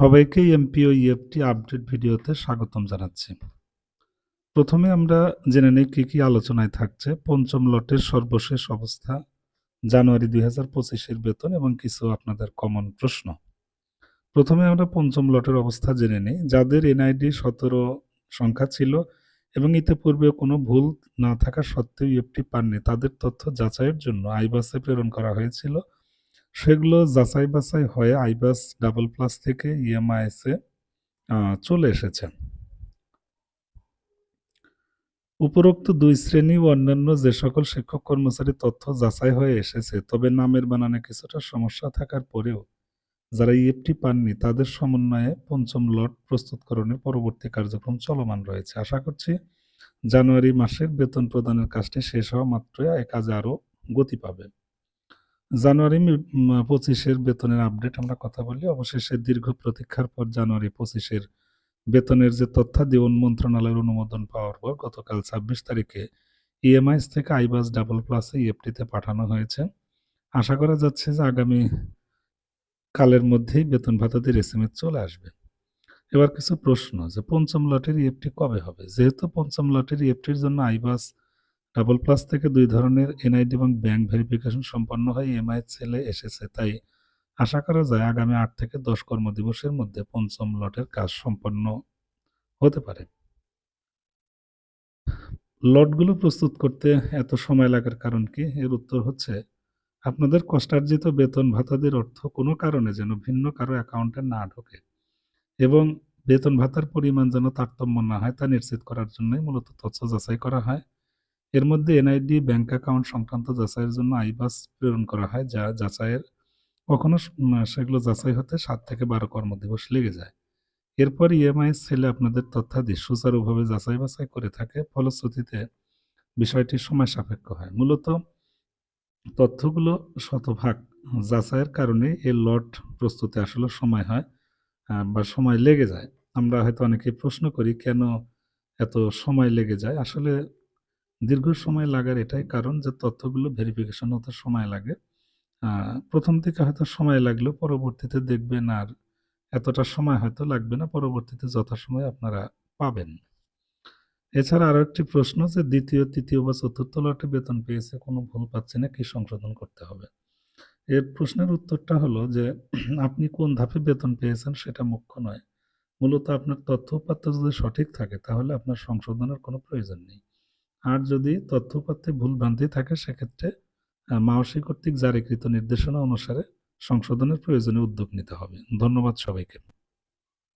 সবাইকে MPO EFT update ভিডিওতে স্বাগতম জানাচ্ছি। প্রথমে আমরা জেনে নিই কী কী আলোচনায় থাকছে। পঞ্চম লটের সর্বশেষ অবস্থা জানুয়ারি দুই হাজার পঁচিশের বেতন এবং কিছু আপনাদের কমন প্রশ্ন। প্রথমে আমরা পঞ্চম লটের অবস্থা জেনে নিই। যাদের এনআইডি সতেরো সংখ্যা ছিল এবং ইতিপূর্বে কোনো ভুল না থাকা সত্ত্বেও ইএফটি পাননি, তাদের তথ্য যাচাইয়ের জন্য আইবাসে প্রেরণ করা হয়েছিল। সেগুলো যাচাই বাছাই হয়ে আইবাস ডাবল প্লাস থেকে ইএমআইএসে চলে এসেছে। উপরোক্ত দুই শ্রেণি ও অন্যান্য যে সকল শিক্ষক কর্মচারী তথ্য যাচাই হয়ে এসেছে, তবে নামের বানানে কিছুটা সমস্যা থাকার পরেও যারা ইএফটি পাননি, তাদের সমন্বয়ে পঞ্চম লট প্রস্তুতকরণের পরবর্তী কার্যক্রম চলমান রয়েছে। আশা করছি জানুয়ারি মাসের বেতন প্রদানের কাজটি শেষ হওয়া মাত্রই এ কাজে আরও গতি পাবে। জানুয়ারি পঁচিশের বেতনের আপডেট আমরা কথা বলি। অবশেষে দীর্ঘ প্রতীক্ষার পর জানুয়ারি পঁচিশের বেতনের যে তথ্যাদিবন মন্ত্রণালয়ের অনুমোদন পাওয়ার পর গতকাল ছাব্বিশ তারিখে ইএমআইএস থেকে আইবাস ডাবল প্লাসে ইএফটিতে পাঠানো হয়েছে। আশা করা যাচ্ছে যে আগামী কালের মধ্যেই বেতন ভাতাদের এসএমএস চলে আসবে। এবার কিছু প্রশ্ন যে, পঞ্চম লটের ইএফটি কবে হবে? যেহেতু পঞ্চম লটের ইএফটির জন্য আইবাস ডাবল প্লাস থেকে দুই ধরনের এনআইডি এবং ব্যাংক ভেরিফিকেশন সম্পন্ন হয়ে, এমআই ছেলে এসেছে। তাই আশা করা যায় আগামী আট থেকে দশ কর্মদিবসের মধ্যে পঞ্চম লটের কাজ সম্পন্ন হতে পারে। লটগুলো প্রস্তুত করতে এত সময় লাগার কারণ কি? এর উত্তর হচ্ছে, আপনাদের কষ্টার্জিত বেতন ভাতাদের অর্থ কোনো কারণে যেন ভিন্ন কারও অ্যাকাউন্টে না ঢোকে এবং বেতন ভাতার পরিমাণ যেন তারতম্য না হয় তা নিশ্চিত করার জন্যই মূলত তথ্য যাচাই করা হয়। এর মধ্যে এনআইডি, ব্যাংক অ্যাকাউন্ট সংক্রান্ত যাচাইয়ের জন্য আইবাস প্রেরণ করা হয়, যা যাচাইয়ের কখনো সেগুলো যাচাই হতে সাত থেকে বারো কর্মদিবস লেগে যায়। এরপর ইএমআই ছেলে আপনাদের তথ্যাদি সুচারুভাবে যাচাই বাছাই করে থাকে, ফলশ্রুতিতে বিষয়টি সময় সাপেক্ষ হয়। মূলত তথ্যগুলো শতভাগ যাচাইয়ের কারণে এই লট প্রস্তুতে আসলে সময় হয় বা সময় লেগে যায়। আমরা হয়তো অনেকে প্রশ্ন করি, কেন এত সময় লেগে যায়? আসলে দীর্ঘ সময় লাগার এটাই কারণ যে তথ্যগুলো ভেরিফিকেশন হতে সময় লাগে। প্রথম থেকে হয়তো সময় লাগলেও পরবর্তীতে দেখবেন আর এতটা সময় হয়তো লাগবে না, পরবর্তীতে যথাসময়ে আপনারা পাবেন। এছাড়া আরও একটি প্রশ্ন যে দ্বিতীয়, তৃতীয় বা চতুর্থ লটে বেতন পেয়েছে, কোনো ভুল পাচ্ছে না, কি সংশোধন করতে হবে? এর প্রশ্নের উত্তরটা হলো যে আপনি কোন ধাপে বেতন পেয়েছেন সেটা মুখ্য নয়। মূলত আপনার তথ্য উপাত্ত যদি সঠিক থাকে, তাহলে আপনার সংশোধনের কোনো প্রয়োজন নেই। আর যদি তথ্য উপাত্তে ভুল ভ্রান্তি থাকে, সেক্ষেত্রে মাওসি কর্তৃক জারিকৃত নির্দেশনা অনুসারে সংশোধনের প্রয়োজনে উদ্যোগ নিতে হবে। ধন্যবাদ সবাইকে।